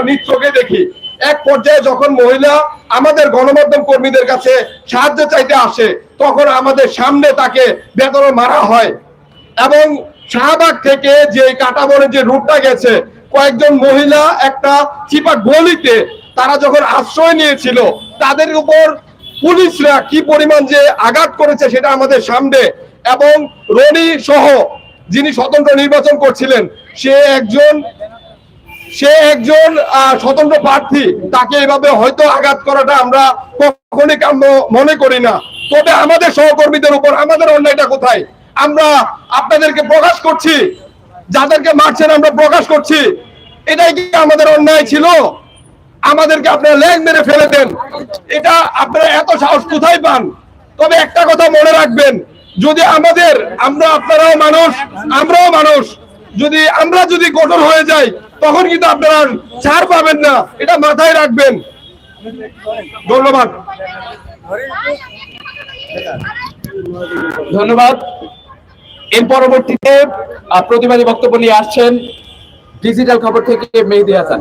আমরা নিজ চোখে দেখি। এক পর্যায়ে যখন মহিলা আমাদের গণমাধ্যম কর্মীদের কাছে সাহায্য চাইতে আসে, তখন আমাদের সামনে তাকে বেদনা মারা হয়। এবং শাহবাগ থেকে যে কাটাবনে যে রুটটা গেছে, কয়েকজন মহিলা একটা চিপা গলিতে তারা যখন আশ্রয় নিয়েছিল, তাদের উপর পুলিশরা কি পরিমাণ যে আঘাত করেছে সেটা আমাদের সামনে এবং রনি সহ যিনি স্বতন্ত্র নির্বাচন করছিলেন, সে একজন সে একজন স্বতন্ত্র প্রার্থী, তাকে এভাবে হয়তো আঘাত করাটা আমরা কখনই কাম্য মনে করি না। তবে আমাদের সহকর্মীদের উপর, আমাদের অন্যায়টা কোথায়? আমরা আপনাদেরকে প্রকাশ করছি, যাদেরকে মারছেন আমরা প্রকাশ করছি। এটাই কি আমাদের অন্যায় ছিল? আমাদেরকে আপনারা ল্যাং মেরে ফেলে দেন। এটা আপনারা এত সাহস কোথায় পান? তবে একটা কথা মনে রাখবেন, যদি আমাদের, আমরা আপনারাও মানুষ, আমরাও মানুষ, যদি আমরা যদি কঠোর হয়ে যাই তখন কিন্তু আপনারা ছাড় পাবেন না। এটা মাথায় রাখবেন। ধন্যবাদ। ধন্যবাদ। এর পরবর্তীতে প্রতিবাদী বক্তব্য নিয়ে আসছেন ডিজিটাল খবর থেকে মেহেদি হাসান।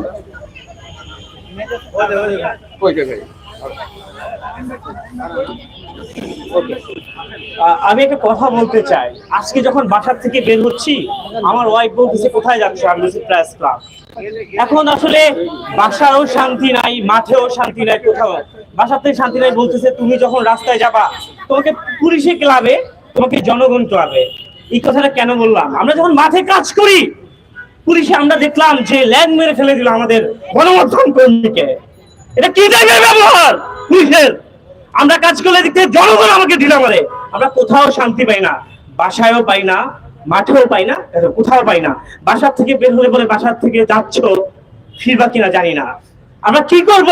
আমি একটা কথা বলতে চাই। আজকে যখন বাসার থেকে বের হচ্ছি, আমার ওয়াইফ বলতেছে কোথায় যাচ্ছে? আমি প্রেস ক্লাব এখন আসলে বাসারও শান্তি নাই, মাঠেও শান্তি নাই কোথাও। বাসার থেকে শান্তি নাই বলতেছে, তুমি যখন রাস্তায় যাবা, তোমাকে পুলিশে ক্লাবে, তোমাকে জনগণ ক্লাবে। এই কথাটা কেন বললাম? আমরা যখন মাঠে কাজ করি, পুলিশে আমরা দেখলাম যে ল্যান্ড মেরে ফেলে দিল আমাদের গণমাধ্যম কর্মীকে। এটা কি টাইপের ব্যবহার? পুলিশের আমরা কাজ করলে দেখতে জনগণ আমাকে ঢিলা মারে। আমরা কোথাও শান্তি পাই না। বাসায়ও পাই না, মাঠেও পাই না কোথাও পাই না। বাসার থেকে বের হলে বলে বাসার থেকে যাচ্ছ, ফিরবা কিনা জানি না। আমরা কি করব?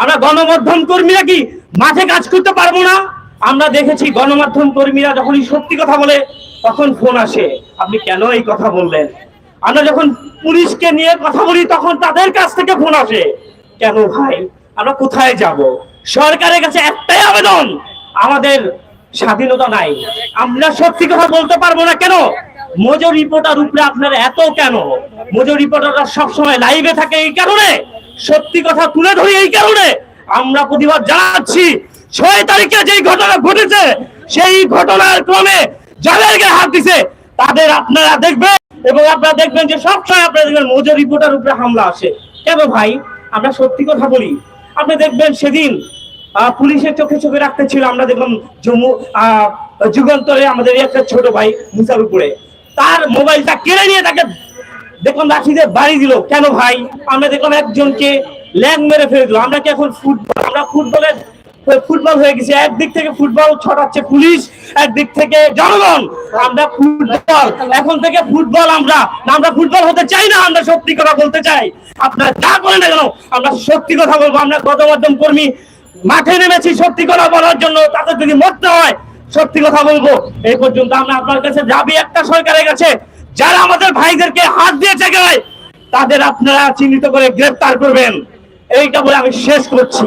আমরা গণমাধ্যম কর্মীরা কি মাঠে কাজ করতে পারব না? আমরা দেখেছি গণমাধ্যম কর্মীরা যখনই সত্যি কথা বলে, তখন ফোন আসে। আপনি কেন এই কথা বললেন? আমরা যখন পুলিশকে নিয়ে কথা বলি, তখন তাদের কাছ থেকে ফোন আসে। কেন ভাই? আমরা কোথায় যাব? সরকারের কাছে একটাই আবেদন, আমাদের স্বাধীনতা নাই। আমরা সত্যি কথা বলতে পারব না কেন? মজুর রিপোর্টার উপরে আপনারা এত কেন? মজুর রিপোর্টাররা সবসময় লাইভে থাকে এই কারণে, সত্যি কথা তুলে ধরি এই কারণে। আমরা প্রতিবাদ জানাচ্ছি, ছয় তারিখে যেই ঘটনা ঘটেছে, সেই ঘটনার ক্রমে যাদের গায়ে হাত দিছে। তাদের আপনারা দেখবেন, এবং আপনারা দেখবেন যে সবসময় আপনারা দেখবেন মজুর রিপোর্টার উপরে হামলা আসে। কেন ভাই? আমরা সত্যি কথা বলি। আপনি দেখবেন সেদিন পুলিশের চোখে চোখে রাখতে ছিল আমরা দেখলাম জম্মু যুগান্তরে আমাদের একটা ছোট ভাই মুসাফিপুরে তার মোবাইলটা কেড়ে নিয়ে তাকে দেখলাম রাখিতে বাড়ি দিল। কেন ভাই? আমরা দেখলাম একজনকে ল্যাং মেরে ফেলে দিল। আমরা কি এখন ফুটবল আমরা ফুটবলের ফুটবল হয়ে গেছে। একদিক থেকে ফুটবল ছড়াচ্ছে পুলিশ, একদিক থেকে জনগণ। আমরা ফুটবল, এখন থেকে ফুটবল আমরা আমরা ফুটবল হতে চাই না, আমরা সত্যি কথা বলতে চাই। আপনারা যা করেন না কেন, আমরা সত্যি কথা বলব। আমরা গণমাধ্যম কর্মী, মাঠে নেমেছি সত্যি কথা বলার জন্য, তাদের যদি মরতে হয়, সত্যি কথা বলব। এই পর্যন্ত আমরা আপনার কাছে যাবি একটা সরকারের কাছে, যারা আমাদের ভাইদেরকে হাত দিয়েছে গায়ে তাদের আপনারা চিহ্নিত করে গ্রেফতার করবেন। এইটা বলে আমি শেষ করছি।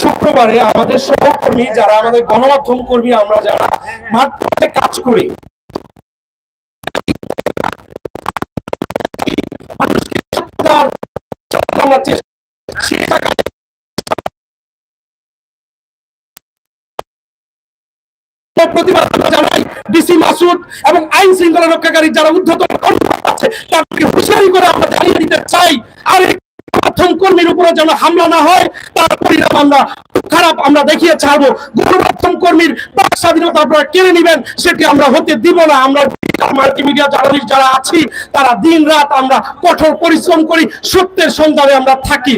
শুক্রবারে আমাদের সহকর্মী যারা আমাদের গণমাধ্যম কর্মী, আমরা যারা মাঠ কাজ করি, প্রতিবাদ জানাই ডিসি মাসুদ এবং আইন শৃঙ্খলা রক্ষাকারী যারা উদ্ধতন কর্মকর্তা আছে, তাদেরকে হুঁশিয়ারি করে আমরা জানিয়ে দিতে চাই। আর মাধ্যম কর্মীর উপরে যেন হামলা না হয়, তার পরিণাম আমরা খারাপ আমরা দেখিয়ে ছাড়বো। গণমাধ্যম কর্মীর বাক স্বাধীনতা আপনারা কেড়ে নেবেন, সেটি আমরা হতে দিব না। আমরা মাল্টিমিডিয়া জার্নালিস্ট যারা আছি, তারা দিন রাত আমরা কঠোর পরিশ্রম করি, সত্যের সন্ধানে আমরা থাকি।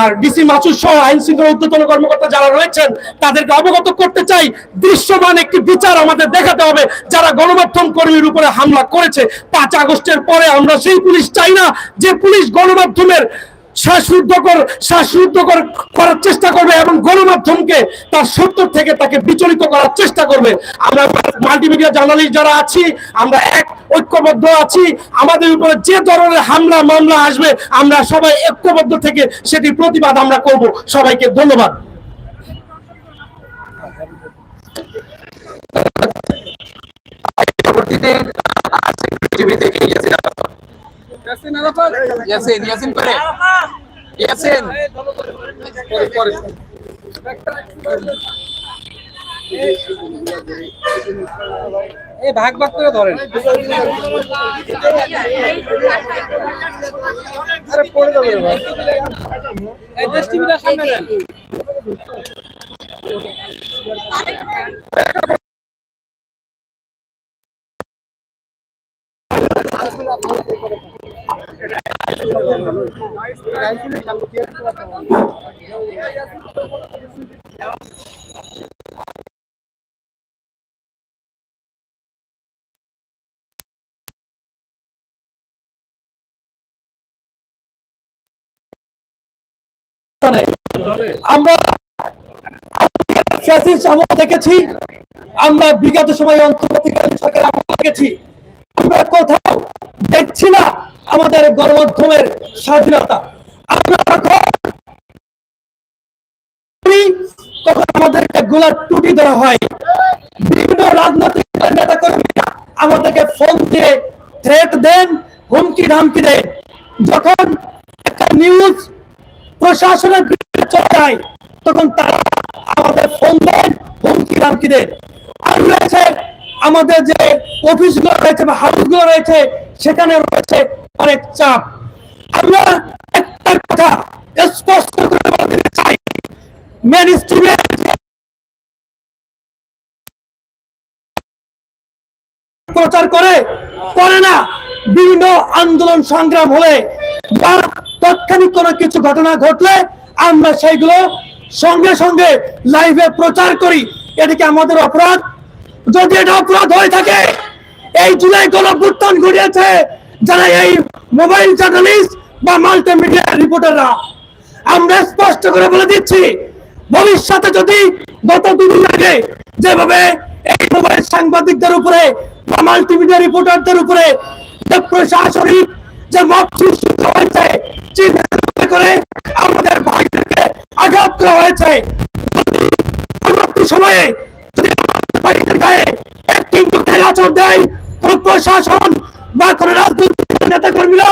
আর ডিসি মাসুদ সহ আইন শৃঙ্খলা উদ্যোতন কর্মকর্তা যারা রয়েছেন, তাদেরকে অবগত করতে চাই, দৃশ্যমান একটি বিচার আমাদের দেখাতে হবে। যারা গণমাধ্যম কর্মীর উপরে হামলা করেছে, পাঁচ আগস্টের পরে আমরা সেই পুলিশ চাই না। যে পুলিশ গণমাধ্যমের শ্বাসরুদ্ধকর শ্বাসরুদ্ধকর করার চেষ্টা করবে এবং গণমাধ্যমকে তার সত্য থেকে তাকে বিচলিত করার চেষ্টা করবে। আমরা মাল্টিমিডিয়া জার্নালিস্ট যারা আছি, আমরা এক ঐক্যবদ্ধ আছি। আমাদের উপরে যে ধরনের হামলা, মামলা আসবে, আমরা সবাই ঐক্যবদ্ধ থেকে সেটির প্রতিবাদ আমরা করব। সবাইকে ধন্যবাদ। পরবর্তীতে পৃথিবী থেকে ইয়াসিন আরাফাত। ইয়াসিন ইয়াসিন করে। ইয়াসিন। এই ভাগ ভাগ করে ধরেন। আরে পড়ে যাবে ভাই এই সামনে দেন। আমরা দেখেছি আমরা বিগত সময় অন্তর্বর্তীকালীন সরকার আমল দেখেছি আমরা কোথাও দেখছি না আমাদের গণমাধ্যমের স্বাধীনতা। আমাদেরকে গোলার টুটি দেওয়া হয়? বিভিন্ন রাজনৈতিক নেতা কর্মীরা আমাদেরকে ফোন দিয়ে থ্রেট দেন, হুমকি, ধামকি দেন। যখন একটা নিউজ প্রশাসনের বিরুদ্ধে চলে যায়, তখন তারা আমাদের ফোন দেন, হুমকি, ধামকি দেন। আর রয়েছে আমাদের যে অফিসগুলো রয়েছে বা হাউসগুলো রয়েছে, সেখানে রয়েছে অনেক চাপ। আমরা একটা কথা স্পষ্ট করে বলতে চাই প্রচার করে করে না, বিভিন্ন আন্দোলন সংগ্রাম হলে বা তাৎক্ষণিক কোনো কিছু ঘটনা ঘটলে, আমরা সেইগুলো সঙ্গে সঙ্গে লাইভে প্রচার করি। এটা কি আমাদের অপরাধ? যদি এটা অপরাধ হয়ে থাকে, এই জুলাই গণভ্যুত্থান ঘটিয়েছে যারা এই মোবাইল জার্নালিস্ট বা মাল্টিমিডিয়া রিপোর্টাররা। আমরা স্পষ্ট করে বলে দিচ্ছি, ভবিষ্যতে যদি গত দুদিন আগে যেভাবে এই মোবাইল সাংবাদিকদের উপরে বা মাল্টিমিডিয়া রিপোর্টারদের উপরে যে প্রশাসনিক যে মত সৃষ্টি হয়েছে করে আমাদের ভাইদেরকে আঘাত করা হয়েছে পরবর্তী সময়ে গায়ে একটি আচর দেয় প্রশাসন বা রাজনৈতিক নেতা কর্মীরা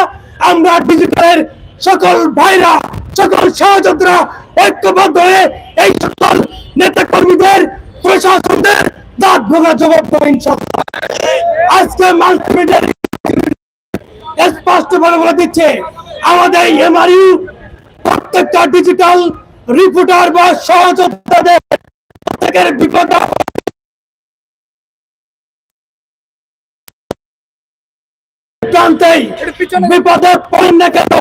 আমরা ডিজিটালের সকল ভাইরা সকল সহযোদ্ধা ঐক্যবদ্ধ হয়ে এই সকল নেতা কর্মীদের প্রশাসনদের দাঁত ভোগা জবাব দেবো আজকে মাল্টিমিডিয়া স্পষ্ট ভাবে বলে দিচ্ছে আমাদের এমআরইউ প্রত্যেকটা ডিজিটাল রিপোর্টার বা সহযোদ্ধাদের প্রত্যেকের বিপদ প্রান্তেই বিপদে পড়েন না কেন?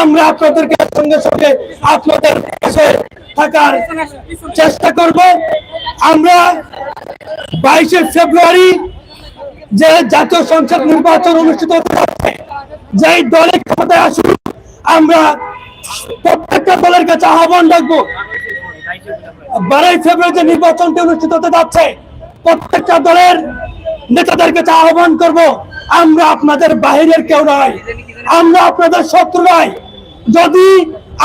আমরা আপনাদেরকে সঙ্গে সঙ্গে আপনাদের পাশে থাকার চেষ্টা করব। আমরা বাইশে ফেব্রুয়ারি যে জাতীয় সংসদ নির্বাচন অনুষ্ঠিত হতে যাচ্ছে যেই দলে ক্ষমতায় আসুক আমরা প্রত্যেকটা দলের কাছে আহ্বান রাখব। বারোই ফেব্রুয়ারি যে নির্বাচনটি অনুষ্ঠিত হতে যাচ্ছে প্রত্যেকটা দলের নেতাদের কাছে আহ্বান করব, আমরা আপনাদের বাহিরের কেউ নয়। আমরা আপনাদের শত্রু নয়। যদি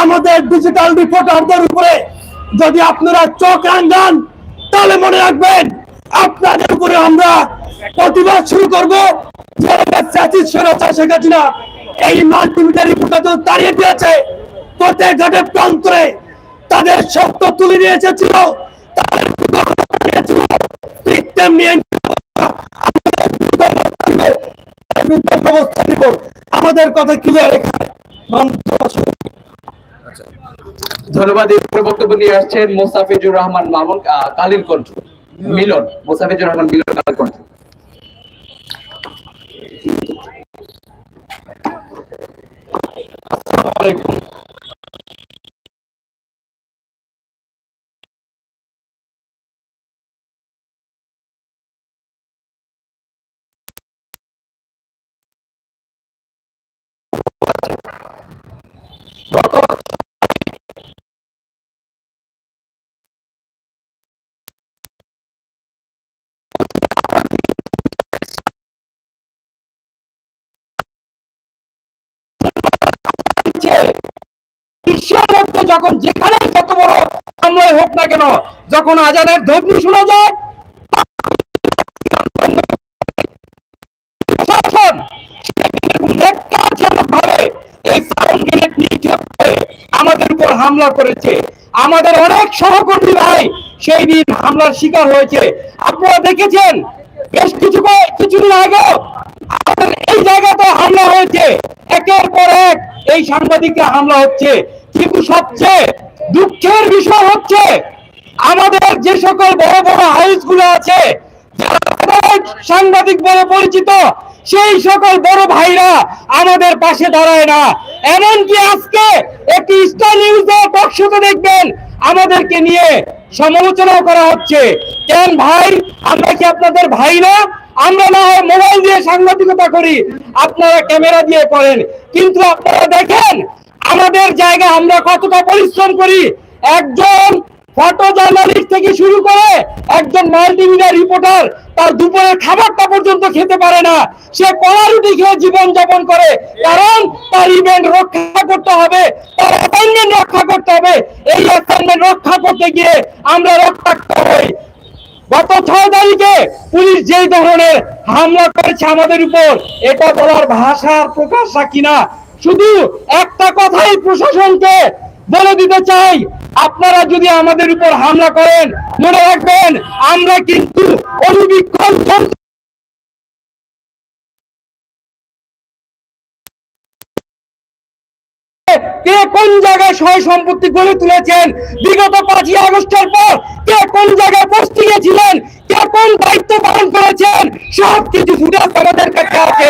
আমাদের ডিজিটাল রিপোর্টারদের উপরে যদি আপনারা চোখ রাঙ্গান তাহলে মনে রাখবেন আপনাদের উপরে আমরা প্রতিবাদ শুরু করব এই দিয়েছে। প্রত্যেক তাদের সত্য তুলে নিয়ে এসেছিল। তাদের বিরুদ্ধে ব্যবস্থা নিব আমাদের কথা ক্লিয়ার এখানে ধন্যবাদ। বক্তব্য নিয়ে আসছেন মোসাফিজুর রহমান মামুন কালীর কণ্ঠ, মিলন মোসাফিজুর রহমান মিলন কালীর কণ্ঠ গত বিশ্বের মধ্যে যখন যেখানে যত বড় হামলাই হোক না কেন, যখন আজানের ধ্বনি শোনা যায় আমাদের উপর হামলা করেছে। আমাদের অনেক সহকর্মী ভাই সেই দিন হামলার শিকার হয়েছে। আপনারা দেখেছেন, বেশ কিছু কিছুদিন আগেও আমাদের এই জায়গাতে হামলা হয়েছে। একের পর এক এই সাংবাদিকরা হামলা হচ্ছে। কিন্তু সবচেয়ে দুঃখের বিষয় হচ্ছে, আমাদের যে সকল বড় বড় হাউসগুলো আছে সাংবাদিক বলে পরিচিত, সেই সকল বড় ভাইরা আমাদের পাশে দাঁড়ায় না। এমনকি আজকে একটি স্টার নিউজের পক্ষতে দেখবেন, আমাদেরকে নিয়ে সমালোচনা করা হচ্ছে। কেন ভাই, আমরা কি আপনাদের ভাই না? আমরা না হয় মোবাইল দিয়ে সাংবাদিকতা করি, আপনারা ক্যামেরা দিয়ে করেন। কিন্তু আপনারা দেখেন আমাদের জায়গায় আমরা কতটা পরিশ্রম করি? একজন ফটো জার্নালিস্ট থেকে শুরু করে একজন মাল্টিমিডিয়া রিপোর্টার তার দুপুরের খাবারটা পর্যন্ত খেতে পারে না। সে কলা রুটি খেয়ে জীবন যাপন করে। কারণ তার ইভেন্ট রক্ষা করতে হবে, তার অ্যাসাইনমেন্ট রক্ষা করতে হবে। এই অ্যাসাইনমেন্ট রক্ষা করতে গিয়ে আমরা রক্তাক্ত হই। গত ছয় তারিখে পুলিশ যেই ধরনের হামলা করেছে আমাদের উপর, এটা বলার ভাষার প্রকাশ রাখি না শুধু একটা কথাই প্রশাসনকে বলে দিতে চাই। আপনারা যদি আমাদের উপর হামলা করেন, মনে রাখবেন, আমরা কিন্তু অনুবীক্ষণ কে কোন জায়গায় সয় সম্পত্তি গড়ে তুলেছেন? বিগত পাঁচই আগস্টের পর কে কোন জায়গায় পোস্টিং এ ছিলেন? কে কোন দায়িত্ব পালন করেছেন? সব কিছু ফুটেজ আমাদের কাছে আছে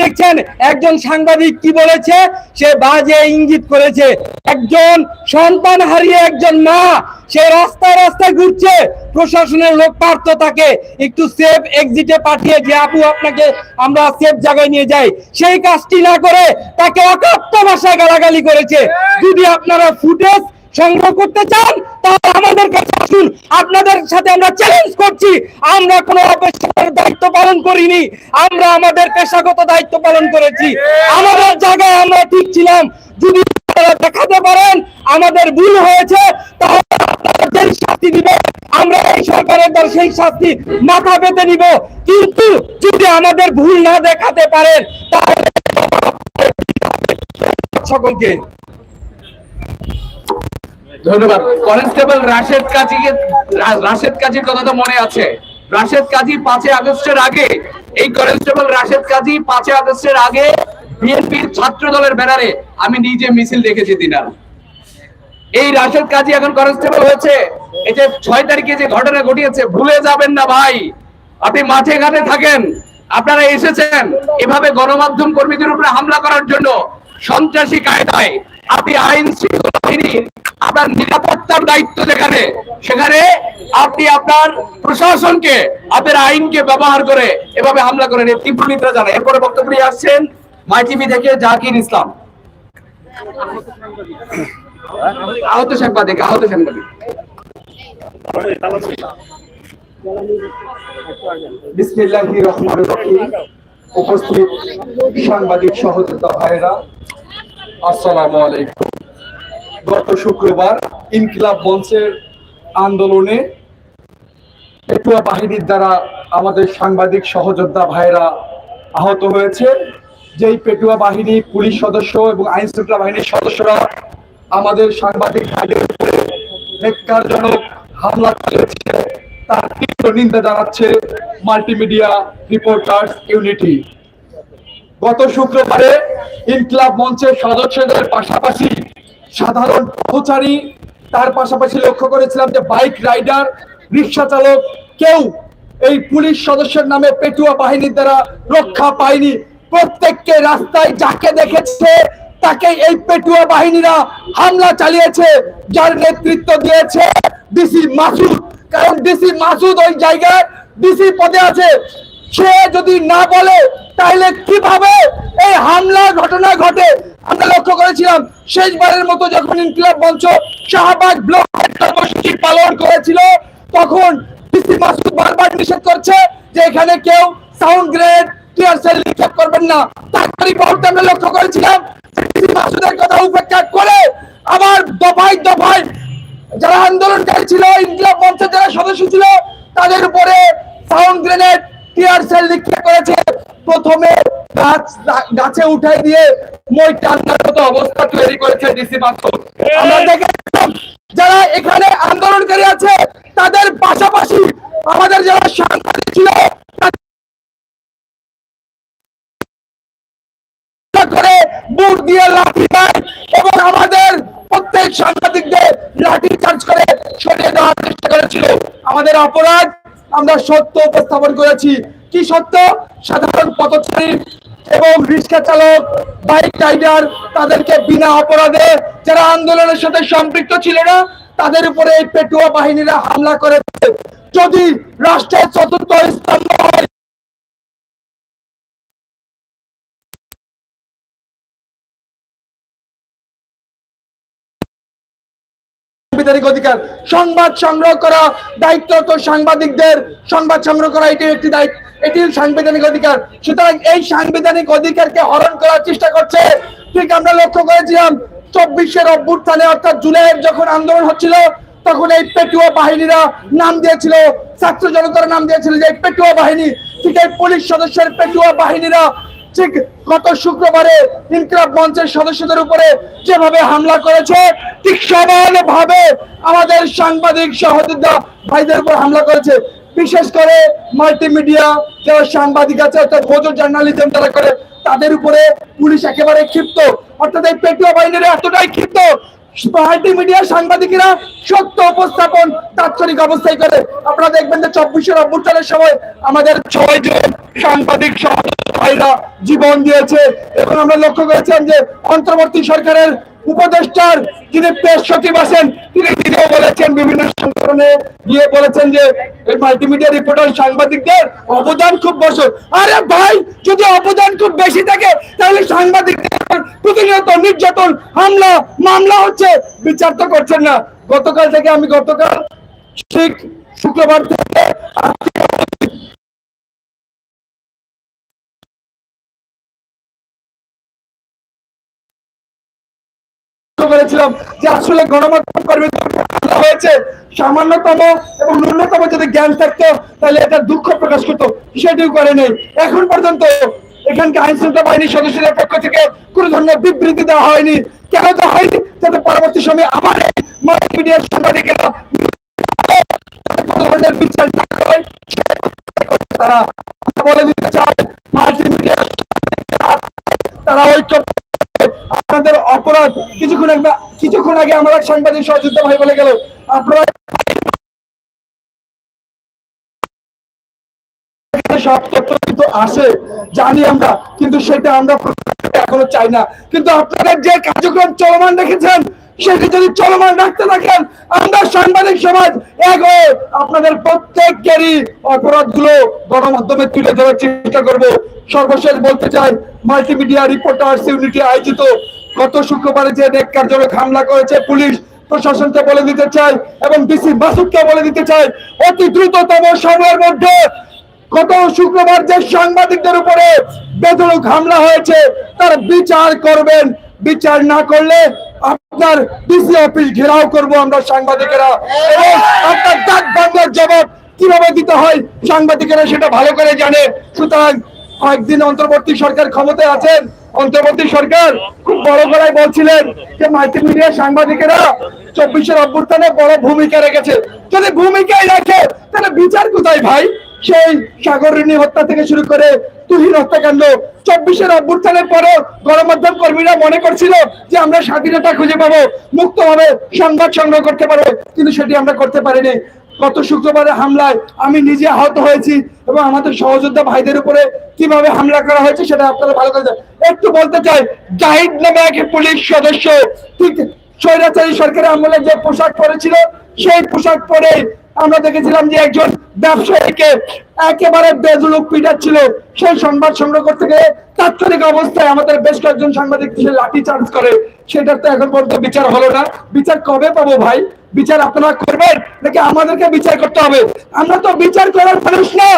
দেখছেন, একজন সাংবাদিক কি বলেছে? সে বাজে ইঙ্গিত করেছে। একজন সন্তান হারিয়ে একজন মা, সে রাস্তায় রাস্তায় ঘুরছে। প্রশাসনের লোক পারত তাকে একটু সেফ এক্সিটে পাঠিয়ে যে, আপু, আপনাকে আমরা সেফ জায়গায় নিয়ে যাই। সেই কাজটি না করে তাকে অকথ্য ভাষায় গালাগালি করেছে। যদি আপনারা ফুটেজ সংগ্রহ করতে চান, তাহলে আমাদের কাছে আসুন। আপনাদের সাথে আমরা চ্যালেঞ্জ করছি। আমরা কোনো অপেশার দায়িত্ব পালন করিনি। আমরা আমাদের পেশাগত দায়িত্ব পালন করেছি। আমাদের জায়গায় আমরা ঠিক ছিলাম। যদি দেখাতে পারেন, আমাদের ভুল হয়েছে, তাহলে আপনারা যেই শাস্তি দিবে আমরা এই সরকারের দ্বারা সেই শাস্তি মাথা পেতে নিব। কিন্তু যদি আমাদের ভুল না দেখাতে পারেন, তাহলে সকলকে ধন্যবাদ। কনস্টেবল রাশেদ কাজীকে রাশেদ কাজীর কথা তো মনে আছে। রাশেদ কাজী আগস্টের আগে এই কনস্টেবল রাশেদ কাজী আগস্টের আগে বিএনপির ছাত্র দলের ব্যানারে আমি নিজে মিছিল দেখেছি দিনার এই রাশেদ কাজী এখন কনস্টেবল হয়েছে। এই যে ছয় তারিখে যে ঘটনা ঘটিয়েছে, ভুলে যাবেন না ভাই। আপনি মাঠে ঘাটে থাকেন। আপনারা এসেছেন। এভাবে গণমাধ্যম কর্মীদের উপরে হামলা করার জন্য সন্ত্রাসী কায়দায়। আপনি আইন শৃঙ্খলা বাহিনী, আপনার নিরাপত্তার দায়িত্ব যেখানে, সেখানে আপনি আপনার প্রশাসনকে, আপনার আইনকে ব্যবহার করে এভাবে হামলা করেন। তীব্র নিন্দা জানাই। এরপরে বক্তব্য নিয়ে আসছেন মাই টিভি থেকে জাকির ইসলাম। আহত সাংবাদিক আহত সাংবাদিক। উপস্থিত সাংবাদিক সহযোদ্ধা ভাইরা আসসালামু আলাইকুম। গত শুক্রবার ইনকিলাব মঞ্চের আন্দোলনে পেটুয়া বাহিনীর দ্বারা আমাদের সাংবাদিক সহযোদ্ধা ভাইরা আহত হয়েছে। যেই পেটুয়া বাহিনী, পুলিশ সদস্য এবং আইন শৃঙ্খলা বাহিনীর সদস্যরা আমাদের সাংবাদিক ভাইদের উপরে হামলা চালিয়েছে, তার তীব্র নিন্দা জানাচ্ছে মাল্টিমিডিয়া রিপোর্টার্স ইউনিটি। গত শুক্রবারে ইনকলাব মঞ্চের সদস্যদের পাশাপাশি সাধারণ পথচারী তার পাশাপাশি লক্ষ্য করেছিলাম যে বাইক রাইডার, রিক্সা চালক কেউ এই পুলিশ সদস্যের নামে পেটুয়া বাহিনীর দ্বারা রক্ষা পায়নি। প্রত্যেককে রাস্তায় যাকে দেখেছে, তাকে এই পেটুয়া বাহিনীরা হামলা চালিয়েছে, যার নেতৃত্ব দিয়েছে ডিসি মাসুদ। কারণ ডিসি মাসুদ ওই জায়গায় ডিসি পদে আছে। সে যদি না বলে তাহলে কীভাবে এই হামলা ঘটনা ঘটে? আমরা লক্ষ্য করেছিলাম, শেষবারের মতো যখন ইনকিলাব মঞ্চ শাহবাগ ব্লক কর্মসূচি পালন করেছিল, তখন ডিসি মাসুদ বারবার নিষেধ করছে যে এখানে কেউ সাউন্ড গ্রেড টিয়ার সেল নিক্ষেপ করবেন না। তারপরে মুহূর্তে আমরা লক্ষ্য করেছিলাম ডিসি মাসুদের কথা উপেক্ষা করে আবার দফায় দফায় যারা আন্দোলনকারী ছিল, ইনকিলাব মঞ্চের যারা সদস্য ছিল, তাদের উপরে সাউন্ড গ্রেনেড টিয়ার সেল করেছে। প্রথমে গাছ, গাছে উঠাই দিয়ে মই টান্নার মতো অবস্থা তৈরি করেছে ডিসি মাসুদ আমরা দেখেছিলাম, যারা এখানে আন্দোলনকারী আছে, তাদের পাশাপাশি আমাদের যারা সাংবাদিক ছিল করে বুট দিয়ে লাঠি দেয় এবং আমাদের প্রত্যেক সাংবাদিকদের লাঠি চার্জ করে সরিয়ে দেওয়ার চেষ্টা করেছিল। আমাদের অপরাধ আমরা সত্য উপস্থাপন করেছি। কি সত্য? সাধারণ পথচারী এবং রিক্সা চালক, বাইক রাইডার, তাদেরকে বিনা অপরাধে যারা আন্দোলনের সাথে সম্পৃক্ত ছিল না, তাদের উপরে এই পেটুয়া বাহিনীরা হামলা করেছে। যদি রাষ্ট্রের চতুর্থ স্তম্ভ হয় সাংবিধানিক অধিকার। সংবাদ সংগ্রহ করা দায়িত্ব তো সাংবাদিকদের সংবাদ সংগ্রহ করা, এটি একটি দায়িত্ব, এটি সাংবিধানিক অধিকার। সুতরাং এই সাংবিধানিক অধিকারকে হরণ করার চেষ্টা করছে। ঠিক আমরা লক্ষ্য করেছিলাম, চব্বিশের অভ্যুত্থানে, অর্থাৎ জুলাইয়ের যখন আন্দোলন হচ্ছিল, তখন এই পেটুয়া বাহিনীরা নাম দিয়েছিল, ছাত্র জনতার নাম দিয়েছিল যে পেটুয়া বাহিনী, ঠিক এই পুলিশ সদস্যের পেটুয়া বাহিনীরা ঠিক গত শুক্রবারে ইনকলাব মঞ্চের সদস্যদের উপরে যেভাবে হামলা করেছে, ঠিক সমান ভাবে আমাদের সাংবাদিক সহযোদ্ধা ভাইদের উপর হামলা করেছে। বিশেষ করে মাল্টিমিডিয়া যারা সাংবাদিক আছে, অর্থাৎ ফজর জার্নালিজম যারা করে, তাদের উপরে পুলিশ একেবারে ক্ষিপ্ত। অর্থাৎ এই পেটুয়া বাহিনীরা এতটাই ক্ষিপ্ত মাল্টিমিডিয়া সাংবাদিকেরা সত্য উপস্থাপন, তাৎক্ষণিক অবস্থায় করে। আপনারা দেখবেন যে চব্বিশের অভ্যুত্থানের সময় আমাদের ছয় জন সাংবাদিক সহযোদ্ধা জীবন দিয়েছে। এবং আমরা লক্ষ্য করেছেন যে অন্তর্বর্তী সরকারের উপদেষ্টার যিনি প্রেস সচিব আছেন, তিনি নিজেও বলেছেন বিভিন্ন সংগঠনে গিয়ে বলেছেন যে মাল্টিমিডিয়া রিপোর্টার সাংবাদিকদের অবদান খুব বছর। আরে ভাই, যদি অবদান খুব বেশি থাকে, তাহলে সাংবাদিকদের প্রতিনিয়ত নির্যাতন, হামলা, মামলা হচ্ছে। বিচার তো করছেন না। গতকাল থেকে আমি গতকাল, ঠিক শুক্রবার থেকে করেছিলাম, যে আসলে গণমাধ্যম কর্মীদের হয়েছে। সামান্যতম এবং ন্যূনতম যদি জ্ঞান থাকতো, তাহলে এটা দুঃখ প্রকাশ করতো। সেটিও করে নেই। এখন পর্যন্ত এখানকার আইন শৃঙ্খলা বাহিনীর সদস্যদের পক্ষ থেকে কোন ধরনের বিবৃতি দেওয়া হয়নি। কেন দেওয়া হয়নি? যাতে পরবর্তী সময়ে মাস মিডিয়ার সাংবাদিকেরা তারা বলে দিতে চায়। মাল্টিমিডিয়া তারা ঐক্য আপনাদের অপরাধ কিছুক্ষণ আগে কিছুক্ষণ আগে আমার এক সাংবাদিক সহযোদ্ধা ভাই বলে গেল, আপনারা সব তথ্য কিন্তু আসে জানি আমরা, কিন্তু সেটা আমরা এখনও চাই না। কিন্তু আপনারা যে কার্যক্রম চলমান রেখেছেন সেটি যদি চলমান রাখতে থাকেন, আমরা সাংবাদিক সমাজ এক হয়ে আপনাদের প্রত্যেকেরই অপরাধগুলো গণমাধ্যমে তুলে ধরার চেষ্টা করব। সর্বশেষ বলতে চাই মাল্টিমিডিয়া রিপোর্টার্স ইউনিটি আয়োজিত। গত শুক্রবারে যে নেককারজনক হামলা করেছে, পুলিশ প্রশাসনকে বলে দিতে চাই এবং ডিসি মাসুদকে বলে দিতে চাই অতি দ্রুততম সময়ের মধ্যে গত শুক্রবার যে সাংবাদিকদের উপরে বেদরক হামলা হয়েছে, তার বিচার করবেন। বিচার না করলে আপনার ডিসি অফিস ঘেরাও করব আমরা সাংবাদিকেরা। এবং আপনার ডাক বাংলার জবাব কীভাবে দিতে হয় সাংবাদিকেরা সেটা ভালো করে জানে। সুতরাং কয়েকদিন অন্তর্বর্তী সরকার ক্ষমতায় আছেন। অন্তর্বর্তী সরকার খুব বড় গলায় বলছিলেন যে মাল্টিমিডিয়া সাংবাদিকেরা চব্বিশের অভ্যুত্থানে বড় ভূমিকা রেখেছে। যদি ভূমিকাই রাখে, তাহলে বিচার কোথায় ভাই? সেই সাগর ঋণী হত্যা থেকে শুরু করে তুহিন হত্যাকাণ্ড চব্বিশের অভ্যুত্থানের পরেও গণমাধ্যম কর্মীরা মনে করছিল যে আমরা স্বাধীনতা খুঁজে পাবো, মুক্তভাবে সংবাদ সংগ্রহ করতে পারব, কিন্তু সেটি আমরা করতে পারিনি। গত শুক্রবারের হামলায় আমি নিজে আহত হয়েছি এবং আমাদের সহযোদ্ধা ভাইদের উপরে কীভাবে হামলা করা হয়েছে সেটা আপনারা ভালো করে একটু বলতে চাই, জাহিদ নামে এক পুলিশ সদস্য, ঠিক স্বৈরাচারী সরকারের আমলে যে পোশাক পরেছিল, সেই পোশাক পরে আমরা দেখেছিলাম যে একজন ব্যবসায়ীকে একেবারে বেজুলুক পিটাচ্ছিল। সেই সংবাদ সংগ্রহ করতে গিয়ে তাৎক্ষণিক অবস্থায় আমাদের বেশ কয়েকজন সাংবাদিক সে লাঠি চার্জ করে। সেটার তো এখন পর্যন্ত বিচার হলো না। বিচার কবে পাবো ভাই? বিচার আপনারা করবেন? নাকি আমাদেরকে বিচার করতে হবে? আমরা তো বিচার করার মানুষ না।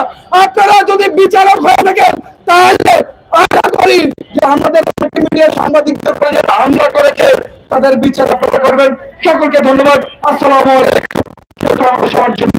আপনারা যদি বিচারক হয়ে থাকেন, তাহলে আশা করি যে আমাদের মিডিয়া সাংবাদিকদের উপরে যারা হামলা করেছে, তাদের বিচার আপনারা করবেন। সকলকে ধন্যবাদ। আসসালামু আলাইকুম। সবার জন্য।